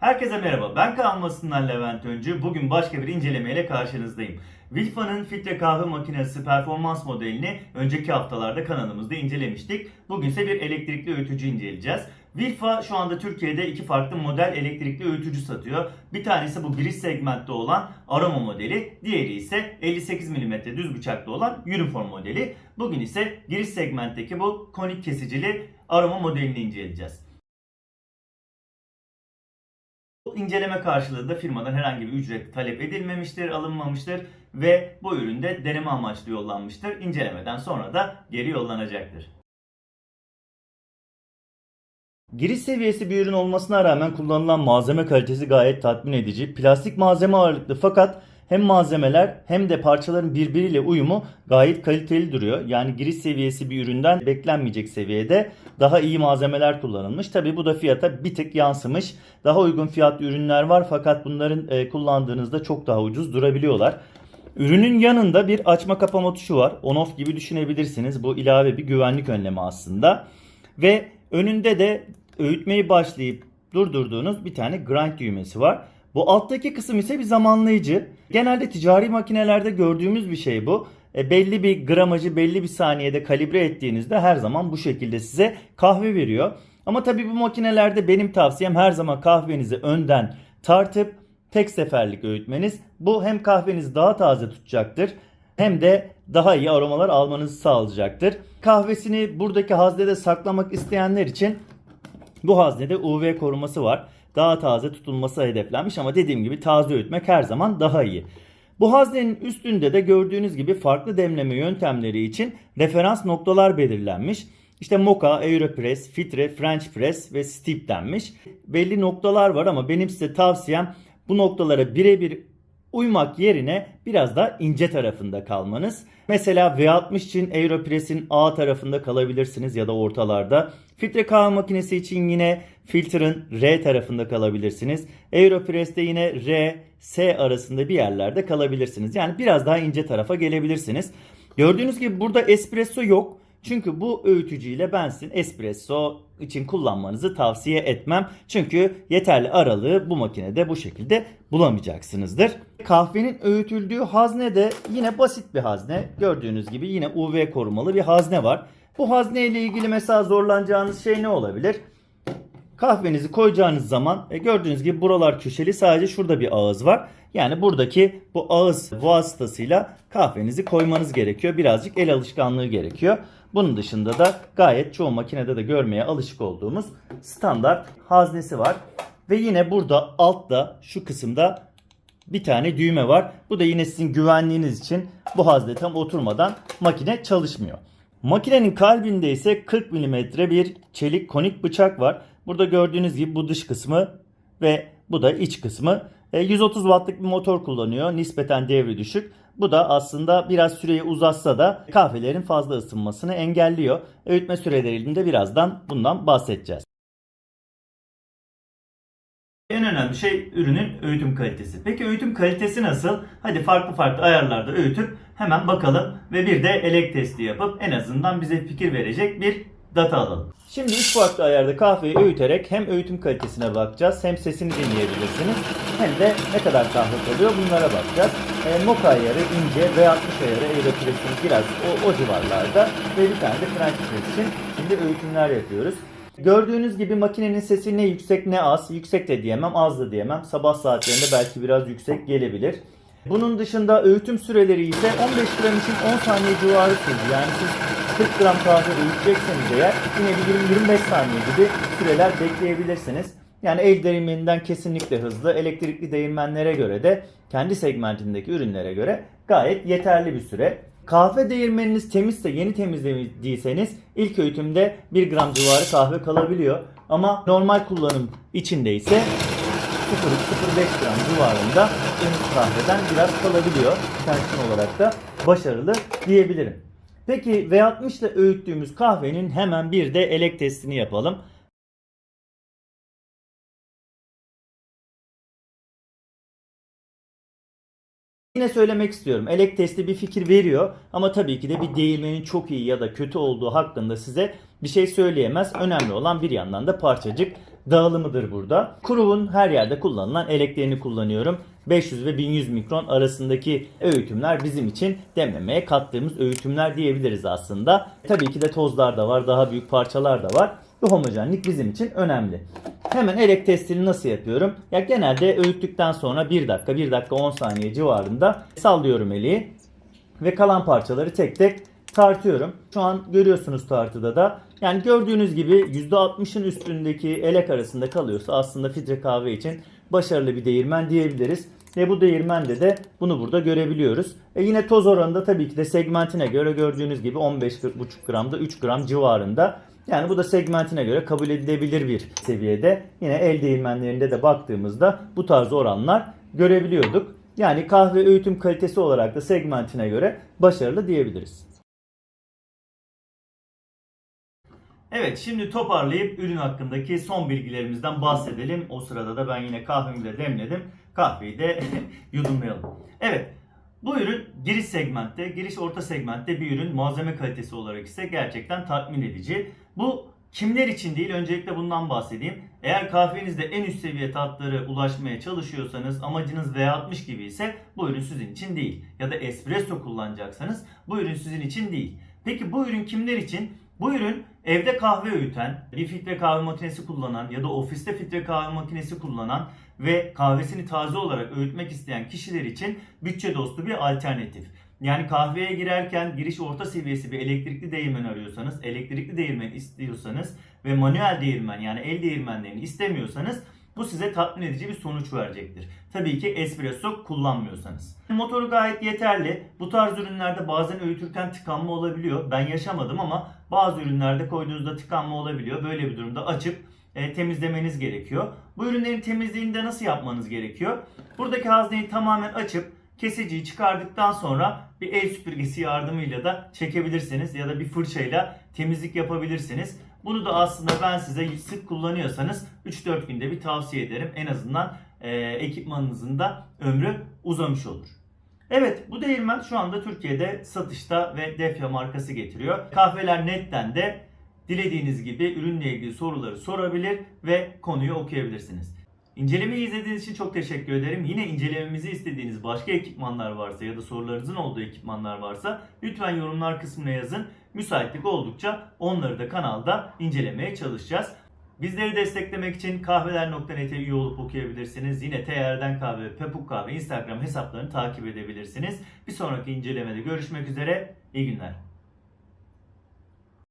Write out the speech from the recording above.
Herkese merhaba. Ben kalmasından Levent Öncü. Bugün başka bir incelemeyle karşınızdayım. Wilfa'nın filtre kahve makinesi performans modelini önceki haftalarda kanalımızda incelemiştik. Bugün ise bir elektrikli öğütücü inceleyeceğiz. Wilfa şu anda Türkiye'de iki farklı model elektrikli öğütücü satıyor. Bir tanesi bu giriş segmentte olan aroma modeli, diğeri ise 58 mm düz bıçaklı olan uniform modeli. Bugün ise giriş segmentteki bu konik kesicili aroma modelini inceleyeceğiz. İnceleme karşılığında firmadan herhangi bir ücret talep edilmemiştir, alınmamıştır ve bu üründe deneme amaçlı yollanmıştır. İncelemeden sonra da geri yollanacaktır. Giriş seviyesi bir ürün olmasına rağmen kullanılan malzeme kalitesi gayet tatmin edici. Plastik malzeme ağırlıklı fakat hem malzemeler hem de parçaların birbiriyle uyumu gayet kaliteli duruyor. Yani giriş seviyesi bir üründen beklenmeyecek seviyede daha iyi malzemeler kullanılmış. Tabi bu da fiyata bir tık yansımış. Daha uygun fiyatlı ürünler var fakat bunların e, kullandığınızda çok daha ucuz durabiliyorlar. Ürünün yanında bir açma kapama tuşu var. On-off gibi düşünebilirsiniz. Bu ilave bir güvenlik önlemi aslında. Ve önünde de öğütmeyi başlayıp durdurduğunuz bir tane grind düğmesi var. Bu alttaki kısım ise bir zamanlayıcı. Genelde ticari makinelerde gördüğümüz bir şey bu. E, belli bir gramajı belli bir saniyede kalibre ettiğinizde her zaman bu şekilde size kahve veriyor. Ama tabii bu makinelerde benim tavsiyem her zaman kahvenizi önden tartıp tek seferlik öğütmeniz. Bu hem kahvenizi daha taze tutacaktır hem de daha iyi aromalar almanızı sağlayacaktır. Kahvesini buradaki haznede saklamak isteyenler için bu haznede UV koruması var. Daha taze tutulması hedeflenmiş ama dediğim gibi taze öğütmek her zaman daha iyi. Bu haznenin üstünde de gördüğünüz gibi farklı demleme yöntemleri için referans noktalar belirlenmiş. İşte Moka, Aeropress, Filtre, French Press ve Steep denmiş. Belli noktalar var ama benim size tavsiyem bu noktalara birebir uymak yerine biraz daha ince tarafında kalmanız. Mesela V60 için Aeropress'in A tarafında kalabilirsiniz ya da ortalarda. Filtre kahve makinesi için yine filtre'ın R tarafında kalabilirsiniz. Aeropress'te yine R, S arasında bir yerlerde kalabilirsiniz. Yani biraz daha ince tarafa gelebilirsiniz. Gördüğünüz gibi burada espresso yok. Çünkü bu öğütücüyle ben sizin espresso için kullanmanızı tavsiye etmem. Çünkü yeterli aralığı bu makinede bu şekilde bulamayacaksınızdır. Kahvenin öğütüldüğü hazne de yine basit bir hazne. Gördüğünüz gibi yine UV korumalı bir hazne var. Bu hazne ile ilgili mesela zorlanacağınız şey ne olabilir? Kahvenizi koyacağınız zaman e, gördüğünüz gibi buralar köşeli sadece şurada bir ağız var. Yani buradaki bu ağız vasıtasıyla kahvenizi koymanız gerekiyor. Birazcık el alışkanlığı gerekiyor. Bunun dışında da gayet çoğu makinede de görmeye alışık olduğumuz standart haznesi var. Ve yine burada altta şu kısımda bir tane düğme var. Bu da yine sizin güvenliğiniz için bu hazne tam oturmadan makine çalışmıyor. Makinenin kalbinde ise 40 mm bir çelik konik bıçak var. Burada gördüğünüz gibi bu dış kısmı ve bu da iç kısmı. E, 130 wattlık bir motor kullanıyor. Nispeten devri düşük. Bu da aslında biraz süreyi uzatsa da kahvelerin fazla ısınmasını engelliyor. Öğütme sürelerinde birazdan bundan bahsedeceğiz. En önemli şey ürünün öğütüm kalitesi. Peki öğütüm kalitesi nasıl? Hadi farklı farklı ayarlarda öğütüp hemen bakalım ve bir de elek testi yapıp en azından bize fikir verecek bir data alalım. Şimdi üç farklı ayarda kahveyi öğüterek hem öğütüm kalitesine bakacağız hem sesini dinleyebilirsiniz hem de ne kadar kahve kalıyor bunlara bakacağız. E, moka ayarı ince ve 60 ayarı Aeropress'in biraz o, o civarlarda ve bir tane de French Press için şimdi öğütümler yapıyoruz. Gördüğünüz gibi makinenin sesi ne yüksek ne az. Yüksek de diyemem, az da diyemem. Sabah saatlerinde belki biraz yüksek gelebilir. Bunun dışında öğütüm süreleri ise 15 gram için 10 saniye civarı sürdü. Yani siz 40 gram kahve öğütecekseniz eğer yine bir 20-25 saniye gibi süreler bekleyebilirsiniz. Yani el değirmeninden kesinlikle hızlı. Elektrikli değirmenlere göre de kendi segmentindeki ürünlere göre gayet yeterli bir süre. Kahve değirmeniniz temizse yeni temizlediyseniz ilk öğütümde 1 gram civarı kahve kalabiliyor. Ama normal kullanım içinde ise 0,05 gram civarında temiz kahveden biraz kalabiliyor. Tension olarak da başarılı diyebilirim. Peki V60 ile öğüttüğümüz kahvenin hemen bir de elek testini yapalım. Yine söylemek istiyorum. Elek testi bir fikir veriyor ama tabii ki de bir değirmenin çok iyi ya da kötü olduğu hakkında size bir şey söyleyemez. Önemli olan bir yandan da parçacık dağılımıdır burada. Kuruv'un her yerde kullanılan eleklerini kullanıyorum. 500 ve 1100 mikron arasındaki öğütümler bizim için demlemeye kattığımız öğütümler diyebiliriz aslında. Tabii ki de tozlar da var, daha büyük parçalar da var. Bu homojenlik bizim için önemli. Hemen elek testini nasıl yapıyorum? Ya genelde öğüttükten sonra 1 dakika, 1 dakika 10 saniye civarında sallıyorum eliği ve kalan parçaları tek tek tartıyorum. Şu an görüyorsunuz tartıda da. Yani gördüğünüz gibi %60'ın üstündeki elek arasında kalıyorsa aslında filtre kahve için başarılı bir değirmen diyebiliriz. Ve bu değirmende de bunu burada görebiliyoruz. E yine toz oranı da tabii ki de segmentine göre gördüğünüz gibi 15,5 gramda 3 gram civarında. Yani bu da segmentine göre kabul edilebilir bir seviyede. Yine el değirmenlerinde de baktığımızda bu tarz oranlar görebiliyorduk. Yani kahve öğütüm kalitesi olarak da segmentine göre başarılı diyebiliriz. Evet şimdi toparlayıp ürün hakkındaki son bilgilerimizden bahsedelim. O sırada da ben yine kahvemi de demledim. Kahveyi de yudumlayalım. Evet bu ürün giriş segmentte, giriş orta segmentte bir ürün malzeme kalitesi olarak ise gerçekten tatmin edici. Bu kimler için değil öncelikle bundan bahsedeyim. Eğer kahvenizde en üst seviye tatları ulaşmaya çalışıyorsanız amacınız V60 gibi ise bu ürün sizin için değil. Ya da espresso kullanacaksanız bu ürün sizin için değil. Peki bu ürün kimler için? Bu ürün evde kahve öğüten, bir filtre kahve makinesi kullanan ya da ofiste filtre kahve makinesi kullanan ve kahvesini taze olarak öğütmek isteyen kişiler için bütçe dostu bir alternatif. Yani kahveye girerken giriş orta seviyesi bir elektrikli değirmen arıyorsanız, elektrikli değirmen istiyorsanız ve manuel değirmen yani el değirmenlerini istemiyorsanız bu size tatmin edici bir sonuç verecektir. Tabii ki espresso kullanmıyorsanız. Motoru gayet yeterli. Bu tarz ürünlerde bazen öğütürken tıkanma olabiliyor. Ben yaşamadım ama bazı ürünlerde koyduğunuzda tıkanma olabiliyor. Böyle bir durumda açıp e, temizlemeniz gerekiyor. Bu ürünlerin temizliğini de nasıl yapmanız gerekiyor? Buradaki hazneyi tamamen açıp kesiciyi çıkardıktan sonra bir el süpürgesi yardımıyla da çekebilirsiniz ya da bir fırçayla temizlik yapabilirsiniz. Bunu da aslında ben size sık kullanıyorsanız 3-4 günde bir tavsiye ederim. En azından e, ekipmanınızın da ömrü uzamış olur. Evet bu değirmen şu anda Türkiye'de satışta ve Defya markası getiriyor. Kahveler Net'ten de dilediğiniz gibi ürünle ilgili soruları sorabilir ve konuyu okuyabilirsiniz. İncelemeyi izlediğiniz için çok teşekkür ederim. Yine incelememizi istediğiniz başka ekipmanlar varsa ya da sorularınızın olduğu ekipmanlar varsa lütfen yorumlar kısmına yazın. Müsaitlik oldukça onları da kanalda incelemeye çalışacağız. Bizleri desteklemek için kahveler.net'e üye olup okuyabilirsiniz. Yine TR'den Kahve ve Pepuk Kahve Instagram hesaplarını takip edebilirsiniz. Bir sonraki incelemede görüşmek üzere. İyi günler.